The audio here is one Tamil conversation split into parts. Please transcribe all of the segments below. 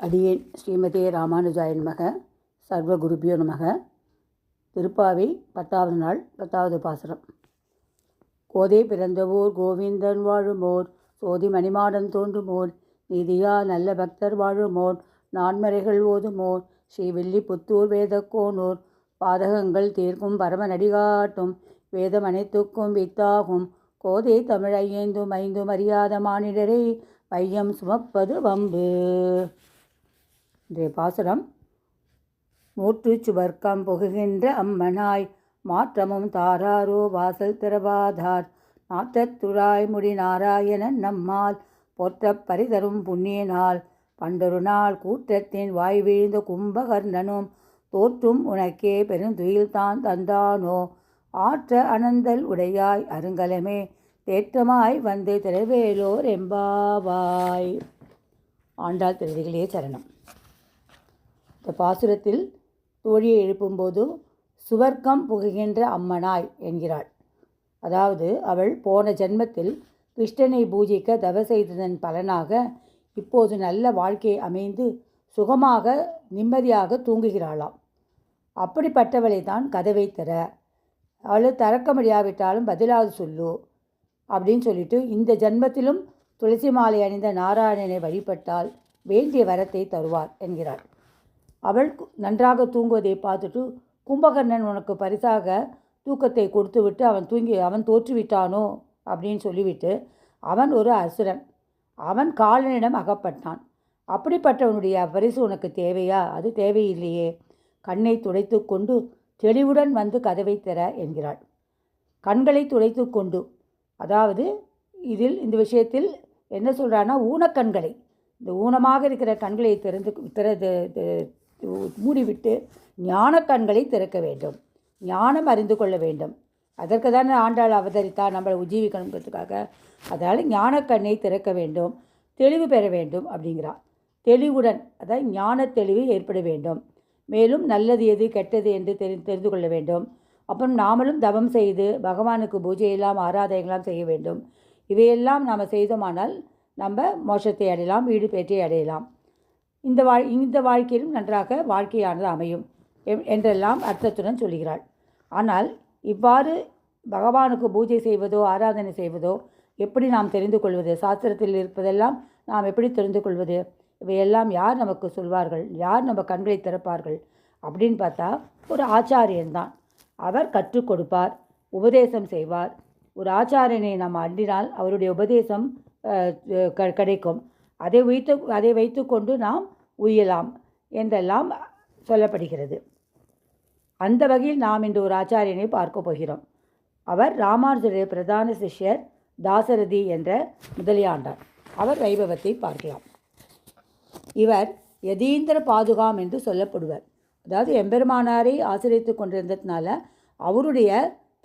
அடியேன் ஸ்ரீமதே ராமானுஜாயன் மக சர்வகுருபியோ நமக. திருப்பாவை பத்தாவது நாள் பத்தாவது பாசுரம். கோதை பிறந்தவோர் கோவிந்தன் வாழுமோர் சோதி மணிமாடன் தோன்றுமோர் நீதியா நல்ல பக்தர் வாழுமோர் நான்மறைகள் ஓதுமோர் ஸ்ரீ வில்லிபுத்தூர் வேதக்கோனூர் பாதகங்கள் தீர்க்கும் பரமநடிகாட்டும் வேதம் அனைத்துக்கும் வித்தாகும். கோதை தமிழ் ஐயேந்தும் ஐந்தும் அறியாத மானிடரை பையம் சுமப்பது வம்பு. இன்றைய பாசுரம் மூற்று சுவர்க்கம் புகுகின்ற அம்மனாய் மாற்றமும் தாராரோ வாசல் திறவாதார். நாற்றத்துழாய் முடி நாராயணன் நம்மால் போற்றப் பரிதரும் புண்ணிய நாள் பண்டொரு நாள் கூற்றத்தின் வாய் வீழ்ந்த கும்பகர்ணனும் தோற்றும் உனக்கே பெருந்துயில்தான் தந்தானோ. ஆற்ற அனந்தல் உடையாய் அருங்கலமே தேற்றமாய் வந்து திரவேலோர் எம்பாவாய். ஆண்டாள் திருதிகளே சரணம். இந்த பாசுரத்தில் தோழியை எழுப்பும்போது சுவர்க்கம் புகுகின்ற அம்மனாய் என்கிறாள். அதாவது அவள் போன ஜென்மத்தில் கிருஷ்ணனை பூஜிக்க தவ செய்ததன் பலனாக இப்போது நல்ல வாழ்க்கை அமைந்து சுகமாக நிம்மதியாக தூங்குகிறாளாம். அப்படிப்பட்டவளை தான் கதவை தர அவள் திறக்க முடியாவிட்டாலும் பதிலாவது சொல்லு அப்படின்னு சொல்லிட்டு இந்த ஜென்மத்திலும் துளசி மாலை அணிந்த நாராயணனை வழிபட்டால் வேண்டிய வரத்தை தருவார் என்கிறாள். அவள் நன்றாக தூங்குவதை பார்த்துட்டு கும்பகர்ணன் உனக்கு பரிசாக தூக்கத்தை கொடுத்து விட்டு அவன் தூங்கி அவன் தோற்றுவிட்டானோ? அப்படின்னு சொல்லிவிட்டு அவன் ஒரு அசுரன். அவன் காலனிடம் அகப்பட்டான். அப்படிப்பட்டவனுடைய பரிசு உனக்கு தேவையா? அது தேவையில்லையே. கண்ணை துடைத்து கொண்டு தெளிவுடன் வந்து கதவை தர என்கிறாள். கண்களை துடைத்து கொண்டு. அதாவது இதில் இந்த விஷயத்தில் என்ன சொல்கிறான்னா ஊனக்கண்களை. இந்த ஊனமாக இருக்கிற கண்களை திறந்து திற மூடிவிட்டு ஞான கண்களை திறக்க வேண்டும். ஞானம் அறிந்து கொள்ள வேண்டும். அதற்கு தானே ஆண்டாள் அவதரித்தார் நம்மளை உஜீவிக்கணுங்கிறதுக்காக. அதனால் ஞானக்கண்ணை திறக்க வேண்டும். தெளிவு பெற வேண்டும் அப்படிங்கிறார் தெளிவுடன் அதாவது ஞான தெளிவு ஏற்பட வேண்டும். மேலும் நல்லது எது கெட்டது என்று தெரி தெரிந்து கொள்ள வேண்டும். அப்புறம் நாமளும் தவம் செய்து பகவானுக்கு பூஜையெல்லாம் ஆராதனைகளாம் செய்ய வேண்டும். இவையெல்லாம் நாம் செய்தோமானால் நம்ம மோஷத்தை அடையலாம் வீடு பேற்றை அடையலாம். இந்த வாழ் இந்த வாழ்க்கையிலும் நன்றாக வாழ்க்கையானது அமையும் என்றெல்லாம் அர்த்தத்துடன் சொல்கிறாள். ஆனால் இவ்வாறு பகவானுக்கு பூஜை செய்வதோ ஆராதனை செய்வதோ எப்படி நாம் தெரிந்து கொள்வது? சாஸ்திரத்தில் இருப்பதெல்லாம் நாம் எப்படி தெரிந்து கொள்வது? இவையெல்லாம் யார் நமக்கு சொல்வார்கள்? யார் நம்ம கண்களை திறப்பார்கள்? அப்படின்னு பார்த்தா ஒரு ஆச்சாரியன்தான் அவர் கற்றுக் கொடுப்பார் உபதேசம் செய்வார். ஒரு ஆச்சாரியனை நாம் அண்டினால் அவருடைய உபதேசம் கிடைக்கும். அதை வைத்து அதை வைத்துக்கொண்டு நாம் உயலாம் என்றெல்லாம் சொல்லப்படுகிறது. அந்த வகையில் நாம் இன்று ஒரு ஆச்சாரியனை பார்க்க போகிறோம். அவர் ராமானுஜருடைய பிரதான சிஷ்யர் தாசரதி என்ற முதலியாண்டார். அவர் வைபவத்தை பார்க்கலாம். இவர் யதீந்திர பாதுகாம் என்று சொல்லப்படுவர். அதாவது எம்பெருமானாரை ஆசிரியத்து கொண்டிருந்ததுனால அவருடைய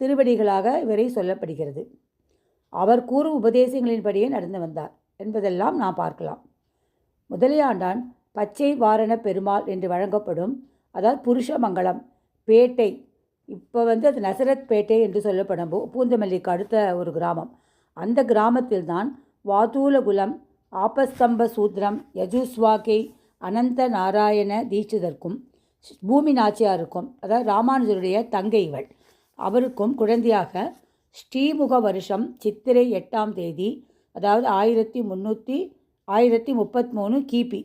திருவடிகளாக இவரை சொல்லப்படுகிறது. அவர் கூறும் உபதேசங்களின்படியே நடந்து வந்தார். என்பதெல்லாம் நாம் பார்க்கலாம். முதலியாண்டான் பச்சை வாரண பெருமாள் என்று வழங்கப்படும் அதாவது புருஷமங்கலம் பேட்டை. இப்போ வந்து அது நசரத் பேட்டை என்று சொல்லப்படும் பூந்தமல்லிக்கு அடுத்த ஒரு கிராமம். அந்த கிராமத்தில் தான் வாதூலகுலம் ஆபஸ்தம்ப சூத்ரம் யஜுஸ்வாகை அனந்த நாராயண தீட்சிதர்க்கும் பூமி நாச்சியாருக்கும் அதாவது ராமானுஜருடைய தங்கை இவள். அவருக்கும் குழந்தையாக ஸ்ரீமுக வருஷம் சித்திரை எட்டாம் தேதி அதாவது ஆயிரத்தி முந்நூற்றி ஆயிரத்தி முப்பத்தி மூணு கிபி.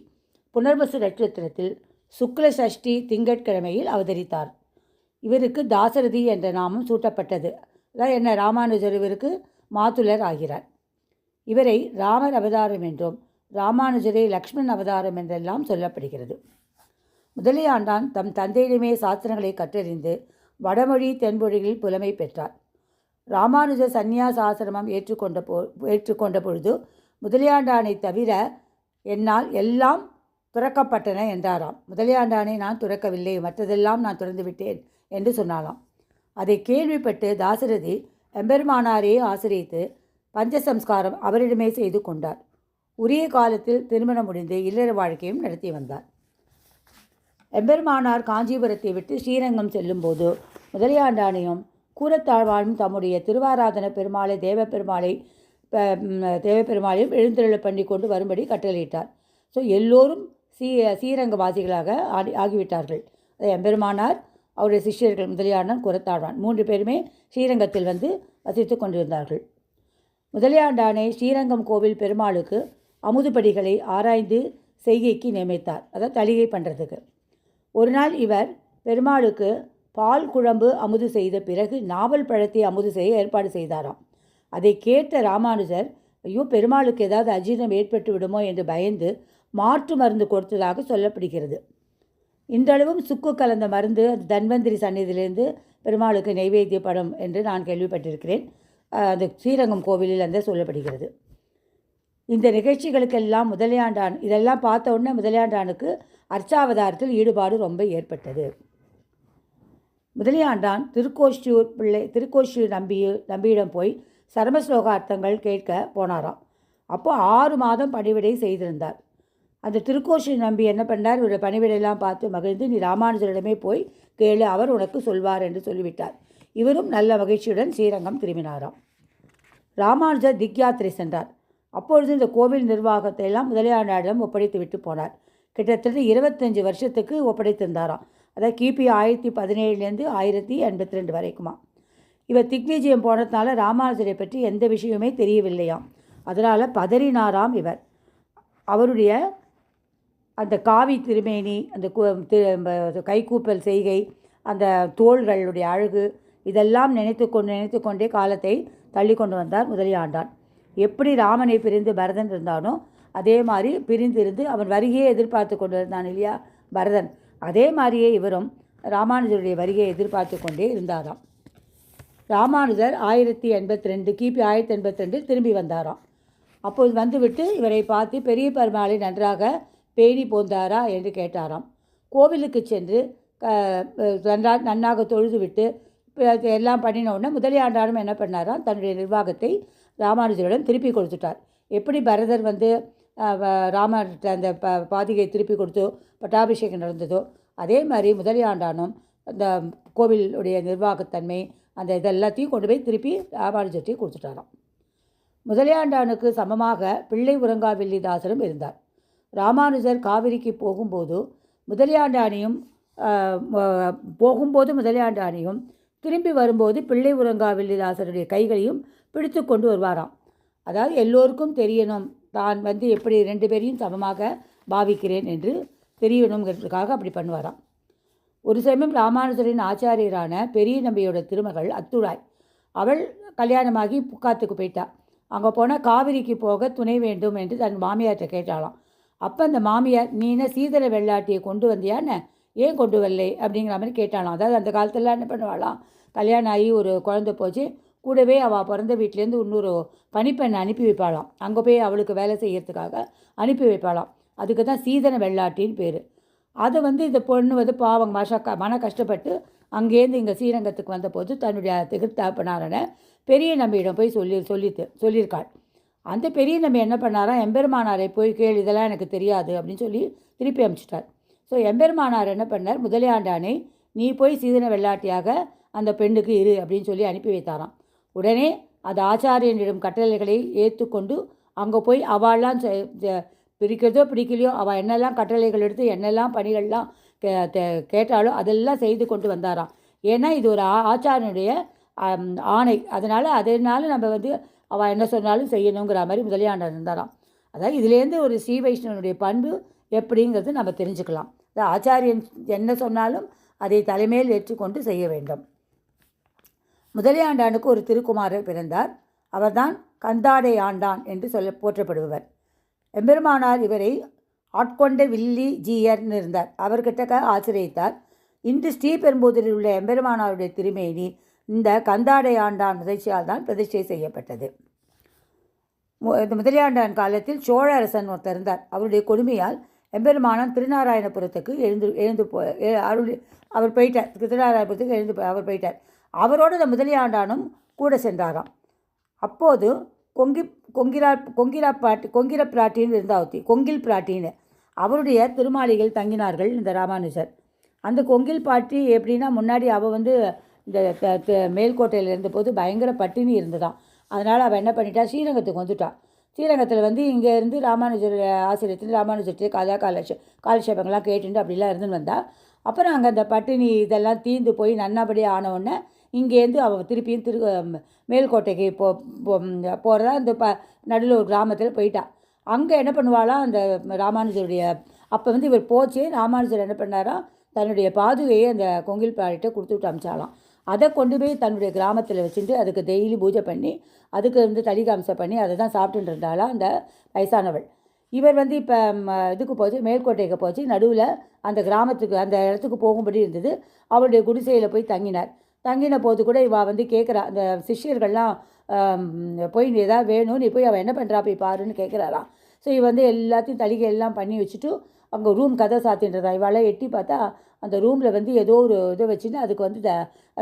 புனர்வசு நட்சத்திரத்தில் சுக்ல சஷ்டி திங்கட்கிழமையில் அவதரித்தார். இவருக்கு தாசரதி என்ற நாமம் சூட்டப்பட்டது. அதான் என்ன ராமானுஜர் இவருக்கு மாத்துலர் ஆகிறார். இவரை ராமர் அவதாரம் என்றும் ராமானுஜரை லக்ஷ்மண் அவதாரம் என்றெல்லாம் சொல்லப்படுகிறது. முதலியாண்டான் தம் தந்தையிடமே சாஸ்திரங்களை கற்றறிந்து வடமொழி தென்மொழிகளில் புலமை பெற்றார். ராமானுஜ சந்நியாச ஆசிரமம் ஏற்றுக்கொண்ட போ ஏற்றுக்கொண்ட பொழுது முதலியாண்டானை தவிர என்னால் எல்லாம் துறக்கப்பட்டன என்றாராம். முதலியாண்டானை நான் துறக்கவில்லை மற்றதெல்லாம் நான் துறந்து விட்டேன் என்று சொன்னாலாம் அதை கேள்விப்பட்டு தாசரதி எம்பெருமானாரையே ஆசிரியத்து பஞ்சசம்ஸ்காரம் அவரிடமே செய்து கொண்டார். உரிய காலத்தில் திருமணம் முடிந்து இல்லற வாழ்க்கையும் நடத்தி வந்தார். எம்பெருமானார் காஞ்சிபுரத்தை விட்டு ஸ்ரீரங்கம் செல்லும்போது முதலியாண்டானையும் கூறத்தாழ்வாரும் தம்முடைய திருவாராதன பெருமாளை தேவப்பெருமாளை தேவப்பெருமாளையும் தேவ எழுந்தருளை பண்ணி கொண்டு வரும்படி கட்டளையிட்டார். ஸோ எல்லோரும் சீ ஸ்ரீரங்கவாசிகளாக ஆடி ஆகிவிட்டார்கள். எம்பெருமானார் அவருடைய சிஷ்யர்கள் முதலியாண்டான் குரத்தாழ்வான் மூன்று பேருமே ஸ்ரீரங்கத்தில் வந்து வசித்து கொண்டிருந்தார்கள். முதலியாண்டானை ஸ்ரீரங்கம் கோவில் பெருமாளுக்கு அமுதுபடிகளை ஆராய்ந்து செய்கைக்கு நியமித்தார். அதாவது தளிகை பண்ணுறதுக்கு ஒரு நாள் இவர் பெருமாளுக்கு பால் குழம்பு அமுது செய்த பிறகு நாவல் பழத்தை அமுது செய்ய ஏற்பாடு செய்தாராம். அதை கேட்ட ராமானுஜர் ஐயோ பெருமாளுக்கு ஏதாவது அஜீரணம் ஏற்பட்டு விடுமோ? என்று பயந்து மாற்று மருந்து கொடுத்ததாக சொல்லப்படுகிறது. இன்றளவும் சுக்கு கலந்த மருந்து அது தன்வந்திரி சந்நிதியிலிருந்து பெருமாளுக்கு நைவேத்தியப்படும் என்று நான் கேள்விப்பட்டிருக்கிறேன். அந்த அது ஸ்ரீரங்கம் கோவிலில் அந்த சொல்லப்படுகிறது. இந்த நிகழ்ச்சிகளுக்கெல்லாம் முதலியாண்டான் இதெல்லாம் பார்த்த உடனே முதலியாண்டானுக்கு அர்ச்சாவதாரத்தில் ஈடுபாடு ரொம்ப ஏற்பட்டது. முதலியாண்டான் திருக்கோஷ்டியூர் பிள்ளை திருக்கோஷ்டியூர் நம்பி நம்பியிடம் போய் சரமஸ்லோகார்த்தங்கள் கேட்க போனாராம். அப்போ ஆறு மாதம் பணிவிடை செய்திருந்தார். அந்த திருக்கோஷி நம்பி என்ன பண்ணார்? இவருடைய பணிவிடையெல்லாம் பார்த்து மகிழ்ந்து நீ ராமானுஜரிடமே போய் கேளு அவர் உனக்கு சொல்வார் என்று சொல்லிவிட்டார். இவரும் நல்ல மகிழ்ச்சியுடன் ஸ்ரீரங்கம் திரும்பினாராம். ராமானுஜர் திக்யாத்திரை சென்றார். அப்பொழுது இந்த கோவில் நிர்வாகத்தை எல்லாம் முதலியாண்டாரிடம் ஒப்படைத்து விட்டு போனார். கிட்டத்தட்ட இருபத்தஞ்சு வருஷத்துக்கு ஒப்படைத்திருந்தாராம். அதாவது கிபி ஆயிரத்தி பதினேழுலேருந்து ஆயிரத்தி எண்பத்தி ரெண்டு வரைக்குமா. இவர் திக்விஜயம் போனதுனால ராமானுஜரை பற்றி எந்த விஷயமே தெரியவில்லையாம். அதனால் பதறினாராம் இவர். அவருடைய அந்த காவி திருமேனி அந்த கைகூப்பல் செய்கை அந்த தோள்களுடைய அழகு இதெல்லாம் நினைத்து கொண்டு நினைத்து கொண்டே காலத்தை தள்ளி கொண்டு வந்தார் முதலியாண்டான். எப்படி ராமனை பிரிந்து பரதன் இருந்தானோ அதே மாதிரி பிரிந்திருந்து அவன் வருகையை எதிர்பார்த்து கொண்டு இருந்தான் இல்லையா பரதன். அதே மாதிரியே இவரும் ராமானுஜருடைய வருகையை எதிர்பார்த்து கொண்டே இருந்தாராம். ராமானுஜர் ஆயிரத்தி எண்பத்தி ரெண்டு கிபி ஆயிரத்தி எண்பத்தி ரெண்டில் திரும்பி வந்தாராம். அப்போது வந்துவிட்டு இவரை பார்த்து பெரிய பெருமாளை நன்றாக பேணி போந்தாரா? என்று கேட்டாராம். கோவிலுக்கு சென்று க- நன்றா நன்னாக தொழுதுவிட்டு எல்லாம் பண்ணின உடனே முதலியாண்டாரும் என்ன பண்ணாராம்? தன்னுடைய நிர்வாகத்தை ராமானுஜரிடம் திருப்பி கொடுத்துட்டார். எப்படி பரதர் வந்து ராமர்கிட்ட அந்த ப பாதிகை திருப்பி கொடுத்து பட்டாபிஷேகம் நடந்ததோ அதே மாதிரி முதலியாண்டானும் அந்த கோவிலுடைய நிர்வாகத்தன்மை அந்த இதெல்லாத்தையும் கொண்டு போய் திருப்பி ராமானுஜர்கிட்ட கொடுத்துட்டாராம். முதலியாண்டானுக்கு சமமாக பிள்ளை உறங்காவில்லிதாசரும் இருந்தார். ராமானுஜர் காவிரிக்கு போகும்போது முதலியாண்டானியும் போகும்போது முதலியாண்டானியும் திரும்பி வரும்போது பிள்ளை உரங்காவில்லிதாசருடைய கைகளையும் பிடித்து கொண்டு வருவாராம். அதாவது எல்லோருக்கும் தெரியணும். தான் வந்து எப்படி ரெண்டு பேரையும் சமமாக பாவிக்கிறேன் என்று தெரியணுங்கிறதுக்காக அப்படி பண்ணுவாராம். ஒரு சமயம் ராமானுஜரின் ஆச்சாரியரான பெரிய நம்பியோட திருமகள் அத்துழாய் அவள் கல்யாணமாகி புக்காத்துக்கு போயிட்டா. அங்கே போனால் காவிரிக்கு போக துணை வேண்டும் என்று தன் மாமியார்கிட்ட கேட்டாலாம் அப்போ அந்த மாமியார் நீ என்ன சீதள வெள்ளாட்டியை கொண்டு வந்தியான்னு? ஏன் கொண்டு வரலை? அப்படிங்கிற மாதிரி கேட்டாலாம் அதாவது அந்த காலத்தில் என்ன பண்ணுவாளாம்? கல்யாணம் ஆகி ஒரு குழந்தை போச்சு. கூடவே அவள் பிறந்த வீட்டிலேருந்து இன்னொரு பணிப்பெண்ணை அனுப்பி வைப்பாளாம். அங்கே போய் அவளுக்கு வேலை செய்கிறதுக்காக அனுப்பி வைப்பாளாம். அதுக்கு தான் சீதன வெள்ளாட்டின்னு பேர். அதை வந்து இந்த பொண்ணு வந்து பாவம் மஷ க மன கஷ்டப்பட்டு அங்கேருந்து இங்கே ஸ்ரீரங்கத்துக்கு வந்தபோது தன்னுடைய திகழ்த்தாப்பனாரன பெரிய நம்பியிடம் போய் சொல்லி சொல்லித்து சொல்லியிருக்காள். அந்த பெரிய நம்பி என்ன பண்ணாராம் எம்பெருமானாரை போய் கேள் இதெல்லாம் எனக்கு தெரியாது அப்படின்னு சொல்லி திருப்பி அனுப்பிச்சிட்டார் ஸோ எம்பெருமானார் என்ன பண்ணார் முதலியாண்டானை நீ போய் சீதன வெள்ளாட்டியாக அந்த பெண்ணுக்கு இரு அப்படின்னு சொல்லி அனுப்பி வைத்தாராம். உடனே அது ஆச்சாரியனிடம் கட்டளைகளை ஏற்றுக்கொண்டு அங்கே போய் அவள்லாம் செ- பிடிக்கிறதோ பிடிக்கலையோ அவள் என்னெல்லாம் கட்டளைகள் எடுத்து என்னெல்லாம் பணிகள்லாம் கே கேட்டாலோ அதெல்லாம் செய்து கொண்டு வந்தாராம். ஏன்னா இது ஒரு ஆச்சாரியனுடைய ஆணை. அதனால் அதனால நம்ம வந்து அவள் என்ன சொன்னாலும் செய்யணுங்கிற மாதிரி முதலியாண்டர் இருந்தாராம். அதாவது இதுலேருந்து ஒரு ஸ்ரீ வைஷ்ணவனுடைய பண்பு எப்படிங்கிறது நம்ம தெரிஞ்சுக்கலாம். ஆச்சாரியன் என்ன சொன்னாலும் அதை தலைமையில் ஏற்றுக்கொண்டு செய்ய வேண்டும். முதலியாண்டானுக்கு ஒரு திருக்குமாரர் பிறந்தார். அவர்தான் கந்தாடை ஆண்டான் என்று சொல்ல போற்றப்படுபவர். எம்பெருமானார் இவரை ஆட்கொண்ட வில்லி ஜீயர்னு இருந்தார் அவர்கிட்ட ஆசிரியத்தார் இன்று ஸ்ரீபெரும்புதூரில் உள்ள எம்பெருமானாருடைய திருமேனி இந்த கந்தாடை ஆண்டான் முதிர்ச்சியால் தான் பிரதிஷ்டை செய்யப்பட்டது. இந்த முதலியாண்டான் காலத்தில் சோழ அரசன் ஒருத்தர் இருந்தார். அவருடைய கொடுமையால் எம்பெருமானான் திருநாராயணபுரத்துக்கு எழுந்து எழுந்து போ அருள் அவர் போயிட்டார். திருநாராயணபுரத்துக்கு எழுந்து அவர் போயிட்டார். அவரோடு முதலியாண்டானும் கூட சென்றாராம். அப்போது கொங்கி கொங்கிரா கொங்கிரா பாட்டி கொங்கிர பிராட்டின்னு இருந்தா ஒருத்தி கொங்கில் பிராட்டின்னு அவருடைய திருமாளிகள் தங்கினார்கள் இந்த ராமானுஜர். அந்த கொங்கில் பாட்டி எப்படின்னா முன்னாடி அவள் வந்து இந்த மேல்கோட்டையில் இருந்தபோது பயங்கர பட்டினி இருந்ததான் அதனால் அவள் என்ன பண்ணிட்டா ஸ்ரீரங்கத்துக்கு வந்துட்டான் ஸ்ரீரங்கத்தில் வந்து இங்கே இருந்து ராமானுஜர் ஆசிரியத்தில் ராமானுஜர்கிட்ட கதா காலட்ச காலட்சேபங்கள்லாம் கேட்டுட்டு அப்படிலாம் இருந்துன்னு வந்தா அப்புறம் அங்கே அந்த பட்டினி இதெல்லாம் தீர்ந்து போய் நன்னபடி ஆனவுடனே இங்கேருந்து அவள் திருப்பியும் திரு மேல்கோட்டைக்கு போ போகிறதா அந்த ப நடுவில் ஒரு கிராமத்தில் போயிட்டா. அங்கே என்ன பண்ணுவாளாம் அந்த ராமானுஜருடைய அப்போ வந்து இவர் போச்சு. ராமானுஜர் என்ன பண்ணாராம் தன்னுடைய பாதுகையை அந்த கொங்கில் பாடிட்ட கொடுத்துட்டு அமிச்சாலாம் அதை கொண்டு போய் தன்னுடைய கிராமத்தில் வச்சுட்டு அதுக்கு டெய்லி பூஜை பண்ணி அதுக்கு வந்து தலிகாம்சம் பண்ணி அதை தான் சாப்பிட்டுட்டு இருந்தாலாம் அந்த வயசானவள். இவர் வந்து இப்போ இதுக்கு போச்சு மேல்கோட்டைக்கு போச்சு. நடுவில் அந்த கிராமத்துக்கு அந்த இடத்துக்கு போகும்படி இருந்தது. அவருடைய குடிசையில் போய் தங்கினார். தங்கின போது கூட இவள் வந்து கேட்குறா அந்த சிஷ்யர்கள்லாம் போய் நீ எதாவது வேணும் நீ போய் அவள் என்ன பண்ணுறா போய் பாருன்னு கேட்குறாராம் ஸோ இவ வந்து எல்லாத்தையும் தளிகை எல்லாம் பண்ணி வச்சுட்டு அங்கே ரூம் கதை சாத்தின்றதா இவாளை எட்டி பார்த்தா அந்த ரூமில் வந்து ஏதோ ஒரு இதை வச்சுன்னு அதுக்கு வந்து த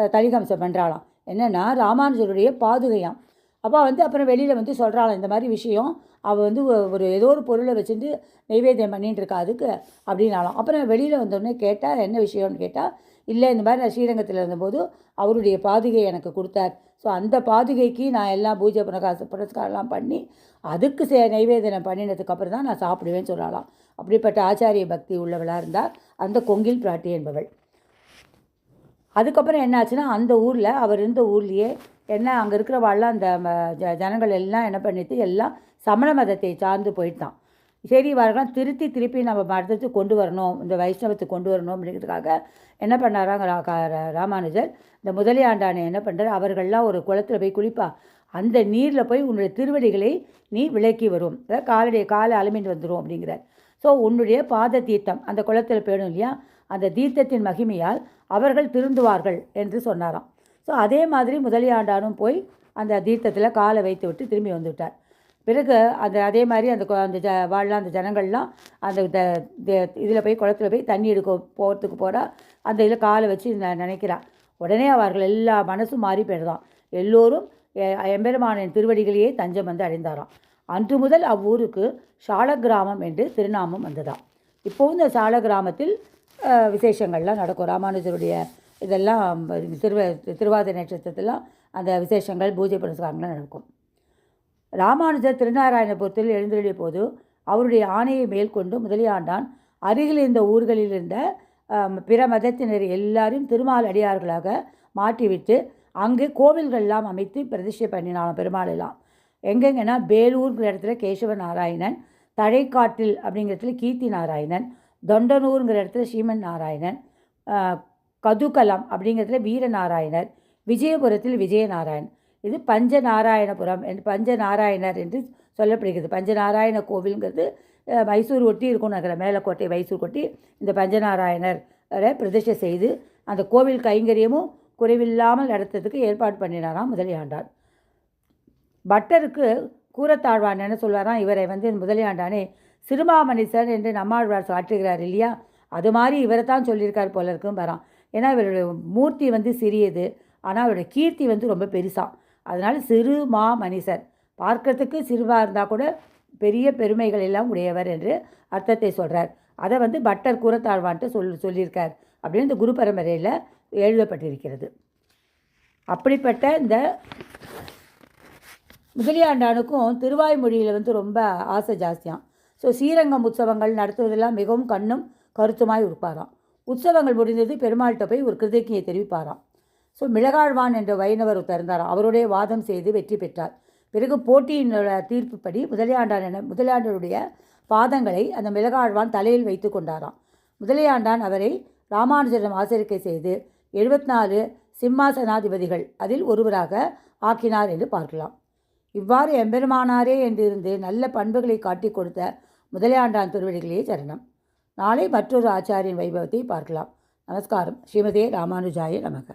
தளிகம்சம் பண்ணுறாளாம் என்னென்னா ராமானுஜருடைய பாதுகையாம். அப்போ வந்து அப்புறம் வெளியில் வந்து சொல்கிறாளாம் இந்த மாதிரி விஷயம் அவள் வந்து ஒரு ஏதோ ஒரு பொருளை வச்சுட்டு நைவேத்தியம் பண்ணிட்டு இருக்கா அதுக்கு அப்படின்னாலாம் அப்புறம் வெளியில் வந்தோடனே கேட்டால் என்ன விஷயம்னு கேட்டால் இல்லை இந்த மாதிரி நான் ஸ்ரீரங்கத்தில் இருந்தபோது அவருடைய பாதுகை எனக்கு கொடுத்தார். ஸோ அந்த பாதுகைக்கு நான் எல்லாம் பூஜை புனகாச புரஸ்காரம்லாம் பண்ணி அதுக்கு சே நைவேதனம் பண்ணினதுக்கப்புறம் தான் நான் சாப்பிடுவேன்னு சொல்லலாம் அப்படிப்பட்ட ஆச்சாரிய பக்தி உள்ளவளாக இருந்தால் அந்த கொங்கில் பிராட்டி என்பவள். அதுக்கப்புறம் என்னாச்சுன்னா அந்த ஊரில் அவர் இருந்த ஊர்லேயே என்ன அங்கே இருக்கிறவாள்லாம் அந்த ம, ஜ ஜனங்கள் எல்லாம் என்ன பண்ணிட்டு எல்லாம் சமண மதத்தை சார்ந்து போயிட்டான். சரி இவர்கள்லாம் திருத்தி திருப்பி நம்ம மதத்துக்கு கொண்டு வரணும் இந்த வைஷ்ணவத்துக்கு கொண்டு வரணும் அப்படிங்கிறதுக்காக என்ன பண்ணாராங்க ரா- கா- ரா- ராமானுஜர் இந்த முதலியாண்டானை என்ன பண்ணுறார் அவர்கள்லாம் ஒரு குளத்தில் போய் குளிப்பா. அந்த நீரில் போய் உன்னுடைய திருவடிகளை நீ விலக்கி வரும். அதாவது காலுடைய காலை அலுமிட்டு வந்துடும் அப்படிங்கிறார். ஸோ உன்னுடைய பாத தீர்த்தம் அந்த குளத்தில் போயிடும் இல்லையா? அந்த தீர்த்தத்தின் மகிமையால் அவர்கள் திருந்துவார்கள் என்று சொன்னாராம். ஸோ அதே மாதிரி முதலியாண்டானும் போய் அந்த தீர்த்தத்தில் காலை வைத்து விட்டு திரும்பி வந்துவிட்டார் பிறகு அந்த அதே மாதிரி அந்த அந்த ஜ வாழலாம் அந்த ஜனங்கள்லாம் அந்த இதில் போய் குளத்துல போய் தண்ணி எடுக்க போகிறதுக்கு போகிறா அந்த இதில் காலை வச்சு ந- உடனே அவர்கள் எல்லா மனசும் மாறி போயிடுதான். எல்லோரும் எம்பெருமானின் திருவடிகளையே தஞ்சம் வந்து அடைந்தாராம். அன்று முதல் அவ்வூருக்கு சால கிராமம் என்று திருநாமம் வந்ததாம். இப்போவும் இந்த சால கிராமத்தில் விசேஷங்கள்லாம் நடக்கும். ராமானுஜருடைய இதெல்லாம் திருவ திருவாதிரை நட்சத்திரத்தெல்லாம் அந்த விசேஷங்கள் பூஜை புனஸ்காரங்கள்லாம் நடக்கும். ராமானுஜர் திருநாராயணபுரத்தில் எழுந்தருளிய போது அவருடைய ஆணையை மேற்கொண்டு முதலியாண்டான். அருகில் இருந்த ஊர்களில் இருந்த பிற மதத்தினர் எல்லாரும் திருமால் அடியார்களாக மாற்றிவிட்டு அங்கே கோவில்கள்லாம் அமைத்து பிரதிஷ்டை பண்ணினாலும் பெருமாள் எல்லாம் எங்கெங்கன்னா பேலூர்ங்கிற இடத்துல கேசவ நாராயணன் தழைக்காட்டில் அப்படிங்கிற இடத்துல கீர்த்தி நாராயணன் தொண்டனூருங்கிற இடத்துல ஸ்ரீமன் நாராயணன் கதுகலம் அப்படிங்கிறதுல வீரநாராயணர் விஜயபுரத்தில் விஜயநாராயண் இது பஞ்சநாராயணபுரம் என்று பஞ்சநாராயணர் என்று சொல்லப்படுகிறது. பஞ்சநாராயண கோவில்ங்கிறது மைசூர் ஒட்டி இருக்கும் நகர மேலக்கோட்டை மைசூர் கொட்டி இந்த பஞ்சநாராயணர் பிரதிஷ்டை செய்து அந்த கோவில் கைங்கரியமும் குறைவில்லாமல் நடத்துறதுக்கு ஏற்பாடு பண்ணினாராம் முதலியாண்டான். பட்டருக்கு கூரத்தாழ்வான் என்ன சொல்வாராம் இவரை வந்து முதலியாண்டானே சிறுமாமணிசர் என்று நம்மாழ்வார் சாற்றுகிறார் இல்லையா? அது மாதிரி இவரை தான் சொல்லியிருக்கார் போல இருக்கும் வரான் ஏன்னா இவருடைய மூர்த்தி வந்து சிறியது ஆனால் அவருடைய கீர்த்தி வந்து ரொம்ப பெருசாக அதனால் சிறு மா மனிதர். பார்க்கறதுக்கு சிறுவாக இருந்தால் கூட பெரிய பெருமைகள் எல்லாம் உடையவர் என்று அர்த்தத்தை சொல்கிறார் அதை வந்து பட்டர் கூரத்தாழ்வான்ட்டு சொல் சொல்லியிருக்கார். அப்படின்னு இந்த குரு பரம்பரையில் எழுதப்பட்டிருக்கிறது. அப்படிப்பட்ட இந்த முதலியாண்டானுக்கும் திருவாய்மொழியில் வந்து ரொம்ப ஆசை ஜாஸ்தியாம். ஸோ ஸ்ரீரங்கம் உற்சவங்கள் நடத்துவதெல்லாம் மிகவும் கண்ணும் கருத்துமாய் இருப்பாராம் உற்சவங்கள் முடிந்தது பெருமாள்கிட்ட போய் ஒரு கிருதக்கியை தெரிவிப்பாராம். ஸோ மிளகாழ்வான் என்ற வைணவர் திறந்தார் அவருடைய வாதம் செய்து வெற்றி பெற்றார். பிறகு போட்டியின் தீர்ப்புப்படி முதலியாண்டான் என முதலியாண்டனுடைய பாதங்களை அந்த மிளகாழ்வான் தலையில் வைத்து கொண்டாராம். முதலியாண்டான் அவரை ராமானுஜரிடம் ஆசிரிக்கை செய்து எழுபத்தி நாலு சிம்மாசனாதிபதிகள் அதில் ஒருவராக ஆக்கினார் என்று பார்க்கலாம். இவ்வாறு எம்பெருமானாரே என்றிருந்து நல்ல பண்புகளை காட்டிக் கொடுத்த முதலியாண்டான் திருவடிகளே சரணம். நாளை மற்றொரு ஆச்சாரியின் வைபவத்தை பார்க்கலாம். நமஸ்காரம். ஸ்ரீமதே ராமானுஜாய நமக.